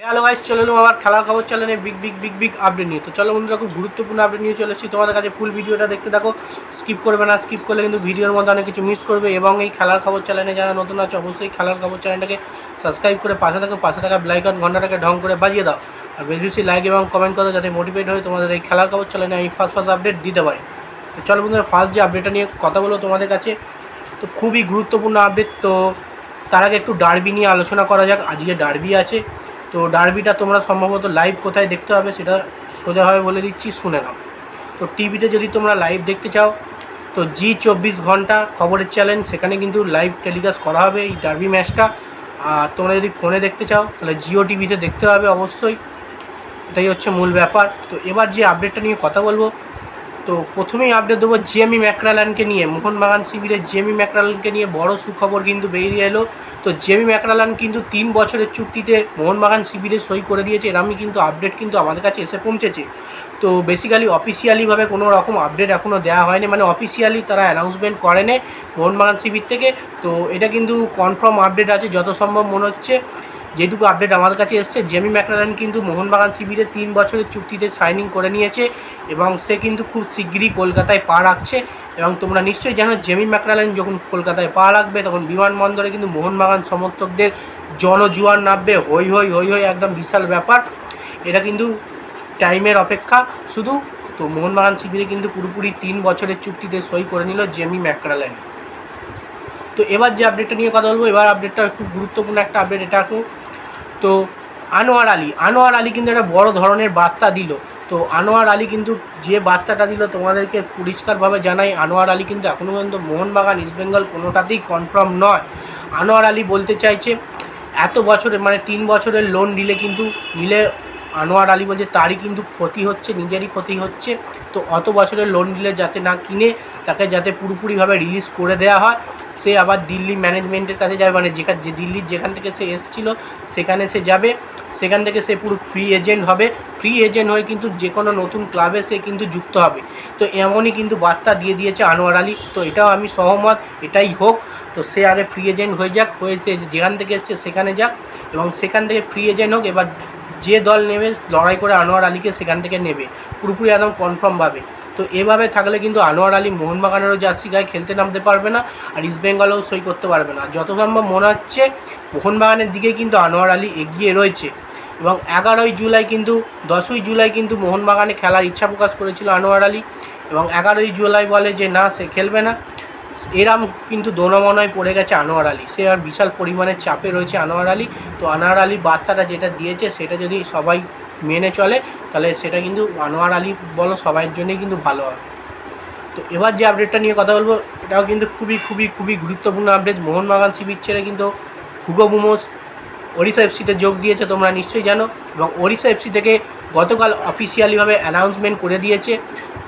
Hello guys চলে এলাম আবার খেলার খবর চ্যানেলে big big big big update নিয়ে। তো চলো বন্ধুরা, খুব গুরুত্বপূর্ণ আপডেট নিয়ে চলে এসেছি। তোমাদের কাছে ফুল ভিডিওটা দেখতে থাকো। স্কিপ করবে না স্কিপ করলে কিন্তু ভিডিওর মধ্যে অনেক কিছু মিস করবে। এবং এই খেলার খবর চ্যানেলে যারা নতুন আছে, অবশ্যই খেলার খবর চ্যানেলটাকে সাবস্ক্রাইব করে পাশে থাকো। পাশে থাকা ব্লাইকন ঘন্টাটাকে ঢং করে বাজিয়ে দাও। আর বেশি বেশি লাইক এবং কমেন্ট করো যাতে মোটিভেট হয় তোমাদের এই খেলার খবর চ্যানেলে আমি ফার্স্ট ফার্স্ট আপডেট দিতে পারি। তো চলো বন্ধুরা ফার্স্ট যে আপডেটটা নিয়ে কথা বলো তোমাদের কাছে, তো খুবই গুরুত্বপূর্ণ আপডেট তো তার আগে একটু ডার্বি নিয়ে আলোচনা করা যাক। আজকে ডার্বি আছে। তো ডার্বিটা তোমরা সম্ভবত লাইভ কোথায় দেখতে হবে সেটা সোজাভাবে বলে দিচ্ছি, শুনে নাও। তো টিভিতে যদি তোমরা লাইভ দেখতে চাও, তো জি চব্বিশ ঘণ্টা খবরের চ্যানেল সেখানে কিন্তু লাইভ টেলিকাস্ট করা হবে এই ডার্বি ম্যাচটা। আর তোমরা যদি ফোনে দেখতে চাও, তাহলে জিও টিভিতে দেখতে হবে অবশ্যই। এটাই হচ্ছে মূল ব্যাপার। তো এবার যে আপডেটটা নিয়ে কথা বলব তো প্রথমেই আপডেট দেবো জেমি ম্যাকরালানকে নিয়ে। মোহনবাগান শিবিরের জেমি ম্যাকরালানকে নিয়ে বড় সুখবর কিন্তু বেরিয়ে এলো। তো জেমি ম্যাকরালান কিন্তু তিন বছরের চুক্তিতে মোহনবাগান শিবিরে সই করে দিয়েছে। এরমই কিন্তু আপডেট কিন্তু আমাদের কাছে এসে পৌঁছেছে। তো বেসিক্যালি অফিসিয়ালিভাবে কোনো রকম আপডেট এখনও দেওয়া হয়নি। মানে অফিসিয়ালি তারা অ্যানাউন্সমেন্ট করেনি মোহনবাগান শিবির থেকে। তো এটা কিন্তু কনফার্ম আপডেট আছে, যত সম্ভব মনে হচ্ছে। যেটুকু আপডেট আমাদের কাছে এসছে জেমি ম্যাকরালান কিন্তু মোহনবাগান শিবিরে তিন বছরের চুক্তিতে সাইনিং করে নিয়েছে এবং সে কিন্তু খুব শিগগিরই কলকাতায় পা রাখছে এবং তোমরা নিশ্চয়ই জানো জেমি ম্যাকরালান যখন কলকাতায় পা রাখবে, তখন বিমানবন্দরে কিন্তু মোহনবাগান সমর্থকদের জনজুয়ার নামবে। হই হই হই হই, একদম বিশাল ব্যাপার। এটা কিন্তু টাইমের অপেক্ষা। শুধু তো মোহনবাগান শিবিরে কিন্তু পুরোপুরি তিন বছরের চুক্তিতে সই করে নিল জেমি ম্যাকরালান তো এবার যে আপডেটটা নিয়ে কথা বলব, এবার আপডেটটা খুব গুরুত্বপূর্ণ একটা আপডেট এটা তো আনোয়ার আলী। আনোয়ার আলী কিন্তু একটা বড় ধরনের বার্তা দিল। তো আনোয়ার আলী কিন্তু যে বার্তাটা দিল তোমাদেরকে পরিষ্কারভাবে জানাই, আনোয়ার আলী কিন্তু এখনও পর্যন্ত মোহনবাগান ইস্টবেঙ্গল কোনোটাতেই কনফার্ম নয়। আনোয়ার আলী বলতে চাইছে, এত বছরে মানে তিন বছরের লোন নিলে কিন্তু, নিলে আনোয়ার আলী বলছে, তারই কিন্তু ক্ষতি হচ্ছে, নিজেরই ক্ষতি হচ্ছে। তো অত বছরের লোন নিলে যাতে না কিনে, তাকে যাতে পুরোপুরিভাবে রিলিজ করে দেওয়া হয়। সে আবার দিল্লি ম্যানেজমেন্টের কাছে যাবে মানে যেখানে যে দিল্লির যেখান থেকে সে এসেছিল, সেখানে সে যাবে। সেখান থেকে সে পুরো ফ্রি এজেন্ট হবে। ফ্রি এজেন্ট হয়ে কিন্তু যে কোনো নতুন ক্লাবে সে কিন্তু যুক্ত হবে। তো এমনই কিন্তু বার্তা দিয়ে দিয়েছে আনোয়ার আলী। তো এটাও আমি সহমত, এটাই হোক। তো সে আগে ফ্রি এজেন্ট হয়ে যাক, হয়ে সে যেখান থেকে এসছে সেখানে যাক এবং সেখান থেকে ফ্রি এজেন্ট হোক। এবার যে দল নেবে লড়াই করে আনোয়ার আলীকে সেখান থেকে নেবে। পুরোপুরি একদম কনফার্মভাবে তো এভাবে থাকলে কিন্তু আনোয়ার আলী মোহনবাগানেরও জার্সি গায়ে খেলতে নামতে পারবে না আর ইস্টবেঙ্গলেও সই করতে পারবে না। যত সম্ভব মনে হচ্ছে মোহনবাগানের দিকে কিন্তু আনোয়ার আলী এগিয়ে রয়েছে। এবং এগারোই জুলাই কিন্তু, দশই জুলাই কিন্তু মোহনবাগানে খেলার ইচ্ছা প্রকাশ করেছিল আনোয়ার আলী। এবং এগারোই জুলাই বলে যে না, সে খেলবে না। এরাম কিন্তু দোনমনায় পড়ে গেছে আনোয়ার আলী। সে আর বিশাল পরিমাণের চাপে রয়েছে আনোয়ার আলী। তো আনোয়ার আলী বার্তাটা যেটা দিয়েছে, সেটা যদি সবাই মেনে চলে, তাহলে সেটা কিন্তু আনোয়ার আলী বলো সবাইয়ের জন্যই কিন্তু ভালো হবে। তো এবার যে আপডেটটা নিয়ে কথা বলব, এটাও কিন্তু খুবই খুবই খুবই গুরুত্বপূর্ণ আপডেট মোহনবাগান শিবির ছেড়ে কিন্তু হুগো বুমোস ওড়িশা এফসিতে যোগ দিয়েছে, তোমরা নিশ্চয়ই জানো। এবং ওড়িশা এফসি থেকে গতকাল অফিসিয়ালিভাবে অ্যানাউন্সমেন্ট করে দিয়েছে।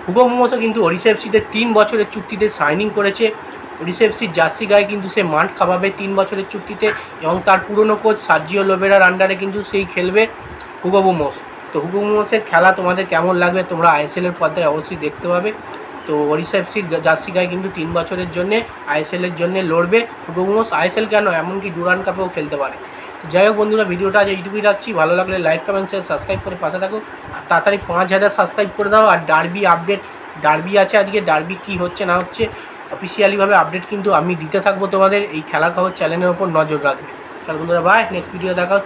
হুগো মোমোসও কিন্তু ওড়িশা এফসিতে তিন বছরের চুক্তিতে সাইনিং করেছে। ওড়িশা এফসির জার্সি গায়ে কিন্তু সে মাঠ খাওয়াবে তিন বছরের চুক্তিতে এবং তার পুরনো কোচ সার্জিও লোবেরার আন্ডারে কিন্তু সেই খেলবে হুগো মোমোস তো হুগো মোমোসের খেলা তোমাদের কেমন লাগবে তোমরা আইএসএলের পর্দায় অবশ্যই দেখতে পাবে। তো ওড়িশা এফসির জার্সি গায়ে কিন্তু তিন বছরের জন্য আইএসএলের জন্য লড়বে হুগো মোমোস আইএসএল কেন? এমনকি ডুরান কাপেও খেলতে পারে। যাই হোক বন্ধুরা, ভিডিওটা আজ এইটুকুই রাখছি। ভালো লাগলে লাইক কমেন্ট শেয়ার সাবস্ক্রাইব করে পাশে থাকো। আর তাড়াতাড়ি পাঁচ হাজার সাবস্ক্রাইব করে দাও। আর ডারবি আপডেট ডারবি আছে আজকে। ডারবি কি হচ্ছে, না হচ্ছে অফিসিয়ালিভাবে আপডেট কিন্তু আমি দিতে থাকব তোমাদের। এই খেলা খবর চ্যানেলের ওপর নজর রাখবে। চল বন্ধুরা বাই নেক্সট ভিডিও দেখা।